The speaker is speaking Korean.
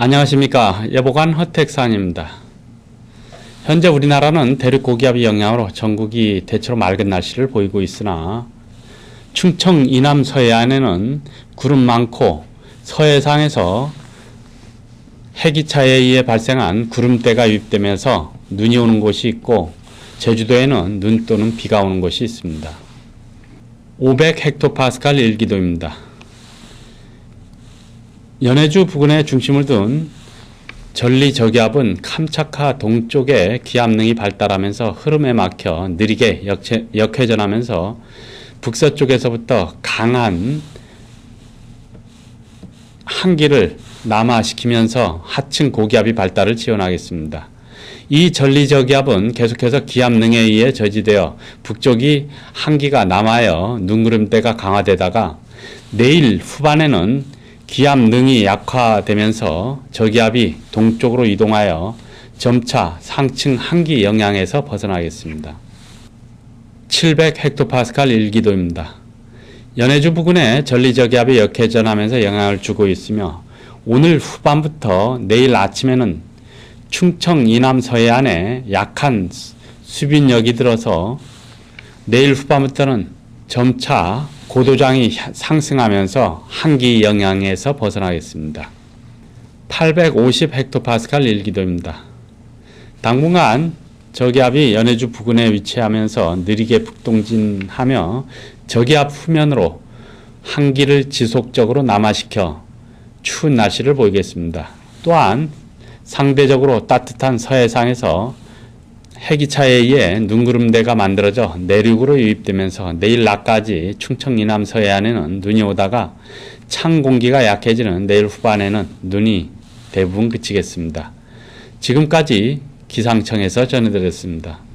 안녕하십니까 여보관 허택산입니다. 현재 우리나라는 대륙 고기압의 영향으로 전국이 대체로 맑은 날씨를 보이고 있으나 충청 이남 서해안에는 구름 많고 서해상에서 해기차에 의해 발생한 구름대가 유입되면서 눈이 오는 곳이 있고 제주도에는 눈 또는 비가 오는 곳이 있습니다. 500 헥토파스칼 일기도입니다. 연해주 부근에 중심을 둔 전리 저기압은 캄차카 동쪽에 기압능이 발달하면서 흐름에 막혀 느리게 역체, 역회전하면서 북서쪽에서부터 강한 한기를 남하시키면서 하층 고기압이 발달을 지원하겠습니다. 이 전리저기압은 계속해서 기압능에 의해 저지되어 북쪽이 한기가 남하여 눈구름대가 강화되다가 내일 후반에는 기압 능이 약화되면서 저기압이 동쪽으로 이동하여 점차 상층 한기 영향에서 벗어나겠습니다. 700 헥토파스칼 일기도입니다. 연해주 부근에 전리저기압이 역회전하면서 영향을 주고 있으며 오늘 후반부터 내일 아침에는 충청 이남 서해안에 약한 수빈력이 들어서 내일 후반부터는 점차 고도장이 상승하면서 한기 영향에서 벗어나겠습니다. 850 헥토파스칼 일기도입니다. 당분간 저기압이 연해주 부근에 위치하면서 느리게 북동진하며 저기압 후면으로 한기를 지속적으로 남하시켜 추운 날씨를 보이겠습니다. 또한 상대적으로 따뜻한 서해상에서 해기차에 의해 눈구름대가 만들어져 내륙으로 유입되면서 내일 낮까지 충청 이남 서해안에는 눈이 오다가 찬 공기가 약해지는 내일 후반에는 눈이 대부분 그치겠습니다. 지금까지 기상청에서 전해드렸습니다.